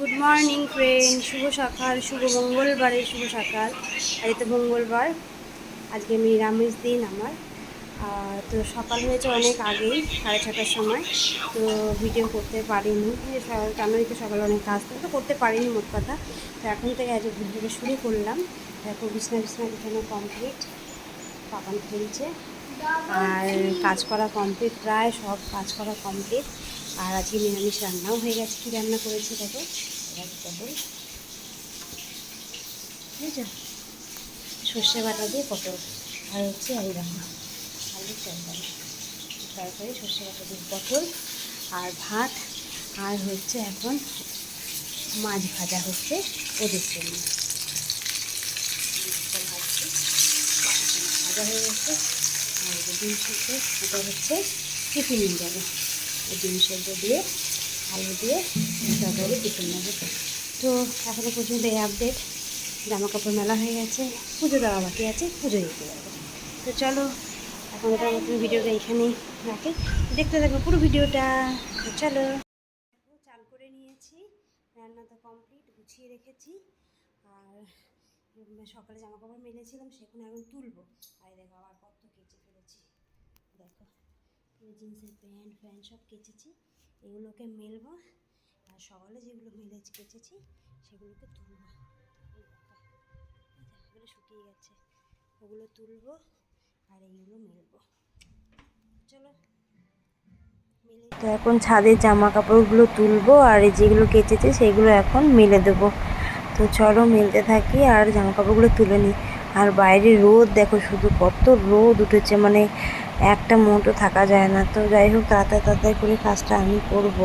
Good morning friend শুভ সকাল, শুভ মঙ্গলবারের শুভ সকাল। এই তো মঙ্গলবার। আজকে নিরামিষ দিন আমার। তো সকাল হয়েছে অনেক আগেই, সাড়ে ছটার সময়। তো ভিডিও করতে পারিনি। সকাল- তো সকালে অনেক কাজ তো করতে পারিনি মোট কথা। তো এখন থেকে আজ ভিডিওটা শুরু করলাম। দেখো, বিছনা বিছনা বিছানো কমপ্লিট পাপান খেলছে। আর কাজ করা কমপ্লিট প্রায় সব কাজ করা কমপ্লিট আর আজকে নিরামিষ রান্নাও হয়ে গেছে, কী রান্না করেছি দেখো? পটল সর্ষে বাটা দিয়ে পটল, আর হচ্ছে এই রান্না। আলু তরকারি। তরকারি, সর্ষে বাটা দিয়ে পটল আর ভাত, আর হচ্ছে এখন মাছ ভাজা হচ্ছে ওদের জন্য। ভাজা হয়ে গেছে, আর ডিম সিদ্ধ, এটা হচ্ছে টিফিন যাবে ডিম সেদ্ধ দিয়ে, আলু দিয়ে, তরকারি টিফিন নেবে তো এখনও পর্যন্ত এই আপডেট জামা কাপড় মেলা হয়ে গেছে, পুজো দেওয়া বাকি আছে, পুজো দিতে তো চলো, এখনকার মতন ভিডিওটা এখানেই রাখি। দেখতে থাকব পুরো ভিডিওটা। চলো চাল করে নিয়েছি, রান্না তো কমপ্লিট গুছিয়ে রেখেছি। আর সকালে জামা কাপড় মেলেছিলাম, সেখানে এখন তুলবো। আর দেখো, আবার কত কেচে ফেলেছি দেখো এই জিন্সের প্যান্ট ফ্যান্ট সব কেচেছি। এগুলোকে মেলবো। আর সকালে যেগুলো মেলেছি কেচেছি, সেগুলোকে তুলবো। এগুলো শুকিয়ে গেছে। ওগুলো তুলবো আর এইগুলো মেলবো। চলো তো এখন ছাদের জামা কাপড়গুলো তুলবো আর যেগুলো কেচেছে, সেগুলো এখন মেলে দেবো। তো চলো, মেলতে থাকি আর জামা কাপড়গুলো তুলে নিই। আর বাইরে রোদ, দেখো শুধু কত রোদ উঠেছে। মানে একটা মোটও থাকা যায় না। তো যাই হোক, তাড়াতাড়ি তাড়াতাড়ি করে কাজটা আমি করব।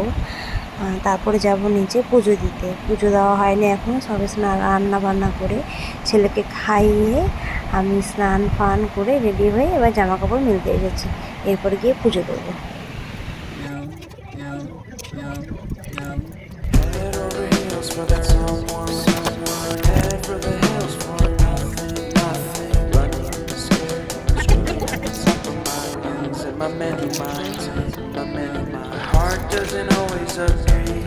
তারপরে যাব নিচে পুজো দিতে। পুজো দেওয়া হয়নি এখন, সবে স্নান রান্না বান্না করে ছেলেকে খাইয়ে আমি স্নান ফান করে রেডি হয়ে এবার জামা কাপড় মিলতে এসেছি। এরপরে গিয়ে পুজো দেবো। My many minds, my many minds. Heart doesn't always agree.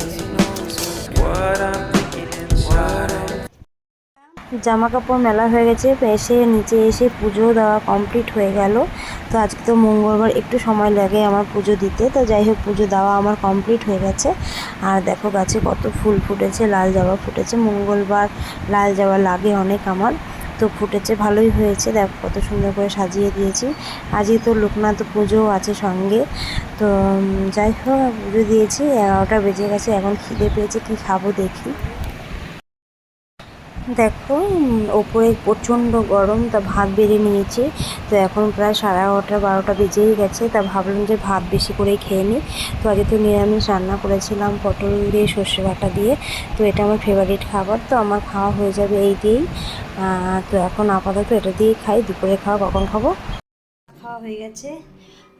What I'm thinking inside. জামা কাপড় মেলা হয়ে গেছে এসে নিচে এসে পুজো দেওয়া কমপ্লিট হয়ে গেল তো আজকে তো মঙ্গলবার একটু সময় লাগে আমার পুজো দিতে তো যাই হোক পুজো দেওয়া আমার কমপ্লিট হয়ে গেছে আর দেখো গাছে কত ফুল ফুটেছে লাল জবা ফুটেছে মঙ্গলবার লাল জবা লাগে অনেক আমার তো ফুটেছে, ভালোই হয়েছে। দেখ, কত সুন্দর করে সাজিয়ে দিয়েছি। আজই তো লোকনাথ পুজো আছে সঙ্গে। তো যাই হোক, পুজো দিয়েছি। এগারোটা বেজে গেছে, এখন খিদে পেয়েছে, কি খাব দেখি। দেখো, ওপরে প্রচণ্ড গরম, তা ভাত বেড়ে নিয়েছে। তো এখন প্রায় সাড়ে এগারোটা বারোটা বেজেই গেছে, তা ভাবলাম যে ভাত বেশি করেই খেয়ে নিই। তো আজকে তো নিরামিষ রান্না করেছিলাম, পটল দিয়ে সর্ষে বাটা দিয়ে। তো এটা আমার ফেভারিট খাবার, তো আমার খাওয়া হয়ে যাবে এই দিয়েই। তো এখন আপাতত এটা দিয়েই খাই, দুপুরে খাওয়া কখন খাব? খাওয়া হয়ে গেছে।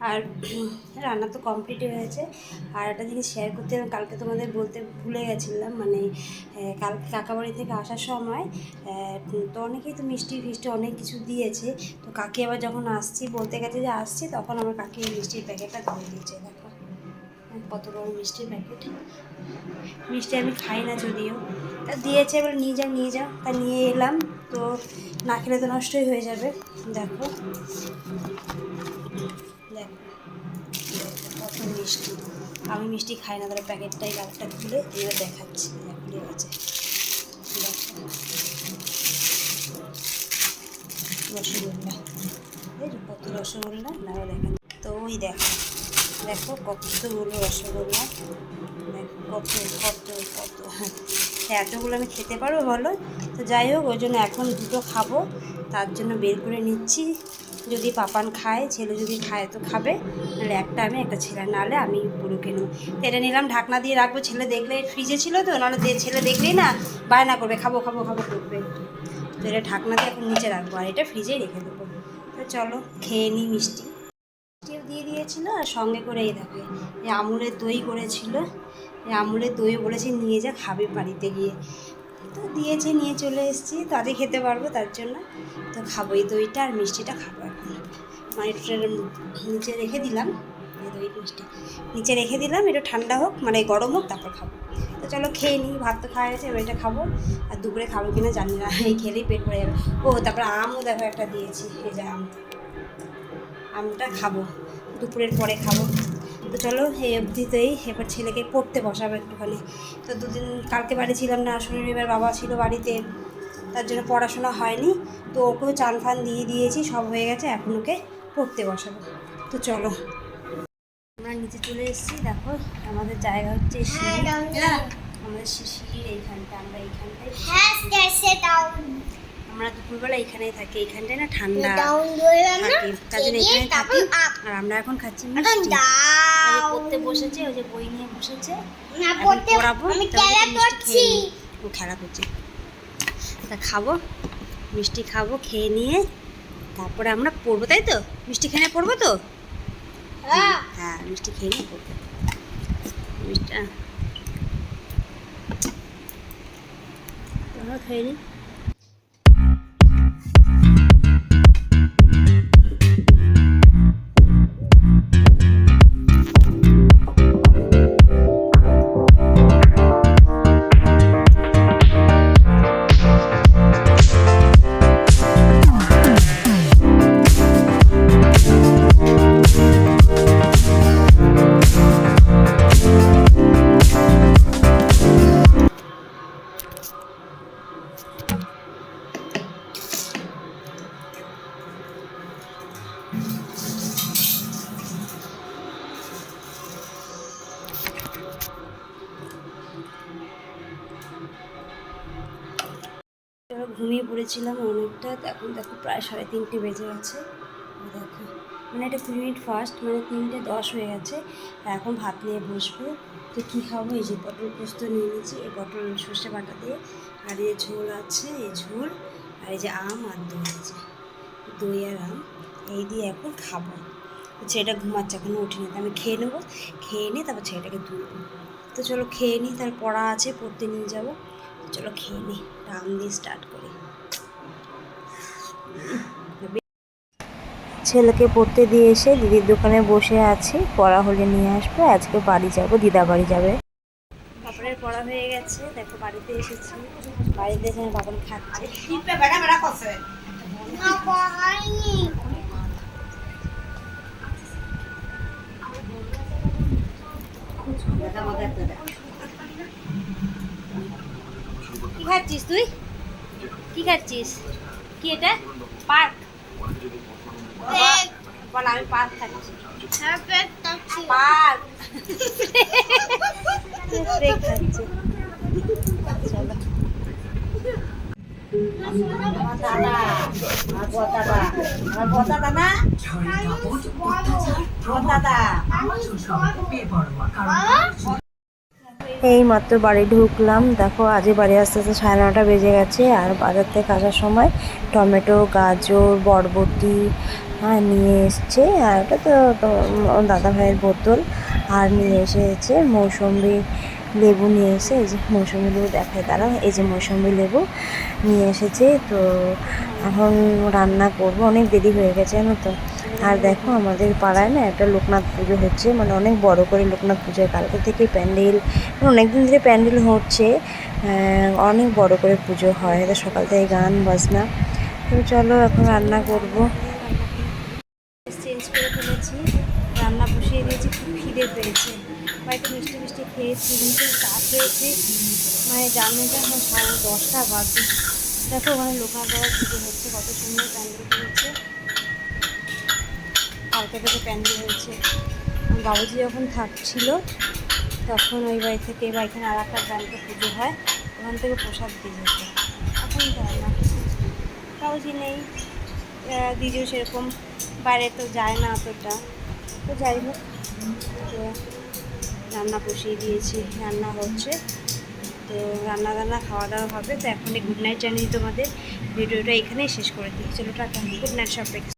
আর রান্না তো কমপ্লিটই হয়েছে। আর একটা জিনিস শেয়ার করতে কালকে তোমাদের বলতে ভুলে গেছিলাম মানে কালকে কাকাবাড়ি থেকে আসার সময় তো অনেকেই তো মিষ্টি ফিষ্টি অনেক কিছু দিয়েছে। তো কাকি আবার যখন আসছি, বলতে গেছে যে আসছি, তখন আমার কাকি মিষ্টির প্যাকেটটা ধরে দিয়েছে, দেখো। কত বড় মিষ্টির প্যাকেট। মিষ্টি আমি খাই না যদিও। তা দিয়েছে, এবার নিয়ে যাও নিয়ে যাও। তা নিয়ে এলাম, তো না খেলে তো নষ্টই হয়ে যাবে, দেখো। দেখো কত মিষ্টি আমি মিষ্টি খাই না, তাহলে প্যাকেটটাই কাপটা খুলে এবার দেখাচ্ছি। খুলে গেছে রসগোল্লা। কত রসগোল্লা না দেখেন। তো ওই দেখো দেখো কতগুলো রসগোল্লা। কত কত কত। হ্যাঁ এতগুলো আমি খেতে পারব বলো তো যাই হোক, ওই জন্য এখন দুটো খাব, তার জন্য বের করে নিচ্ছি। যদি পাপান খায়, ছেলে যদি খায় তো খাবে। নাহলে একটা আমি একটা ছেলে নাহলে আমি পুরো কিনবো তো এটা নিলাম, ঢাকনা দিয়ে রাখব, ছেলে দেখলে ফ্রিজে ছিল তো, নাহলে ছেলে দেখলেই না বায়না করবে, খাব খাব খাব করবে। তো এটা ঢাকনা দিয়ে এখন নিচে রাখব আর এটা ফ্রিজেই রেখে দেবো। তো চলো, খেয়ে নিই মিষ্টি। মিষ্টিও দিয়ে দিয়েছিল আর সঙ্গে করে এই এই আমুলের দই করেছিল। এই আমুলের দই বলেছে নিয়ে যা, খাবে বাড়িতে গিয়ে। তো দিয়েছে, নিয়ে চলে এসেছি। তাদের খেতে পারব তার জন্য। তো খাব এই দইটা আর মিষ্টিটা খাব মানে নিচে রেখে দিলাম। দই মিষ্টি। নিচে রেখে দিলাম একটু ঠান্ডা হোক মানে গরম হোক, তারপর খাব। তো চলো খেয়ে নিই, ভাত তো খাওয়া গেছে এবার এটা খাব। আর দুপুরে খাব কিনা জানি না, এই খেলেই পেট ভরে যাবে। ও, তারপর আমও দেখো একটা দিয়েছি, এই যে আম। আমটা খাব, দুপুরের পরে খাব। তো চলো এই অবধিতেই এবার ছেলেকে পড়তে বসাবো একটুখানি। তো দুদিন কালকে বাড়ি ছিলাম না শনিবার বাবা ছিল বাড়িতে তার জন্য পড়াশোনা হয়নি। তো ওকেও চান ফান দিয়ে দিয়েছি সব হয়ে গেছে এখন ওকে পড়তে বসাবো। তো চলো। আমরা নিচে চলে এসেছি দেখো আমাদের জায়গা হচ্ছে সিঁড়ি। আমাদের সিঁড়ির এইখানটা আমরা এইখানটায় আমরা দুপুরবেলা এখানেই থাকি এইখানটায় না ঠান্ডা থাকি তার জন্য এখানে থাকি। আর আমরা এখন খাচ্ছি মিষ্টি। পড়তে বসেছে ওই যে বই নিয়ে বসেছে। পড়াবো। ও খেলা করছে তা খাব মিষ্টি খাব খেয়ে নিয়ে তারপরে আমরা পড়ব তাই তো? মিষ্টি খেয়ে নিয়ে পড়ব তো? হ্যাঁ। মিষ্টি খেয়ে নিয়ে পড়ব। মিষ্টি খেয়ে নিই। ঘুমিয়ে পড়েছিলাম অনেকটা এখন দেখো প্রায় সাড়ে তিনটে বেজে গেছে। দেখো মানে এটা কুড়ি মিনিট ফার্স্ট মানে তিনটে দশ হয়ে গেছে। এখন ভাত নিয়ে বসবো। তো কী খাব? এই যে পটল পোস্ত নিয়ে নিয়েছি, এই পটল সর্ষে বাটা দিয়ে। আর এই ঝোল আছে এই ঝোল, আর এই যে আম আর দই আছে। দই আর আম। এই দিয়ে এখন খাব ছেলেটা ঘুমাচ্ছে এখনও উঠিনি তো আমি খেয়ে নেব খেয়ে নিয়ে তারপর ছেলেটাকে তুলবো তো চলো খেয়ে নিই তার পড়া আছে পড়তে নিয়ে যাব চলো খেয়ে নিই আম দিয়ে স্টার্ট করি ছেলেকে পড়তে দিয়ে এসে দিদির দোকানে বসে আছি পড়া হলে নিয়ে আসবে আজকে বাড়ি যাব দিদা বাড়ি যাবে কাপড়ের পড়া হয়ে গেছে দেখো বাড়িতে এসেছি বাড়িতে এসে বাবা খাচ্ছে কি খাচ্ছিস তুই? কি খাচ্ছিস? কি এটা? পার্ক। বল আমি পার্ক খাচ্ছি। পার্ক। ব্রেক খাচ্ছে চলো আমার দাদা আমার বড় দাদা আমার বড় দাদা না বড় দাদা এই মাত্র বাড়ি ঢুকলাম। দেখো, আজই বাড়ি আসতে আসতে সাড়ে নটা বেজে গেছে। আর বাজার থেকে আসার সময় টমেটো, গাজর, বরবটি হ্যাঁ নিয়ে এসছে। আর ওটা তো দাদা ভাইয়ের বোতল। আর নিয়ে এসেছে মৌসম্বি লেবু নিয়ে এসে এই যে মৌসুমি লেবু দেখায় তারা। এই যে মৌসুমি লেবু নিয়ে এসেছে। তো এখন রান্না করব। অনেক দেরি হয়ে গেছে, জানো তো। আর দেখো, আমাদের পাড়ায় না একটা লোকনাথ পুজো হচ্ছে। মানে অনেক বড় করে লোকনাথ পুজো কালকে থেকে প্যান্ডেল অনেক দিন ধরে প্যান্ডেল হচ্ছে। অনেক বড় করে পুজো হয়। সকাল থেকে গান, বাজনা। তো চলো, এখন রান্না করব চেঞ্জ করে ফেলেছি রান্না বসিয়ে দিয়েছি খুব খিদে পেয়েছে বাড়িতে মিষ্টি মিষ্টি খেয়েছি কিন্তু চা খেয়েছি জার্নিটা এখন সাড়ে দশটা বাজে। দেখো ওখানে লোকাল পাড়া পুজো হচ্ছে, কত সুন্দর প্যান্ডেল করেছে কালকে থেকে প্যান্ডেল হয়েছে। বাবুজি যখন থাকছিল, তখন ওই বাড়ি থেকে এবার এখানে আর একটা প্যান্ডেল পুজো হয়। ওখান থেকে প্রসাদ দিয়ে যেত এখন দেয় না। বাবুজি নেই। দিদিও সেরকম। বাইরে তো যায় না অতটা। তো যাই হোক রান্না বসিয়ে দিয়েছি, রান্না হচ্ছে। তো রান্না রান্না খাওয়া দাওয়া হবে। তো এখনই গুড নাইট জানিয়ে তোমাদের ভিডিওটা এখানেই শেষ করে দিই। চলো টাটা। গুড নাইট সবাইকে।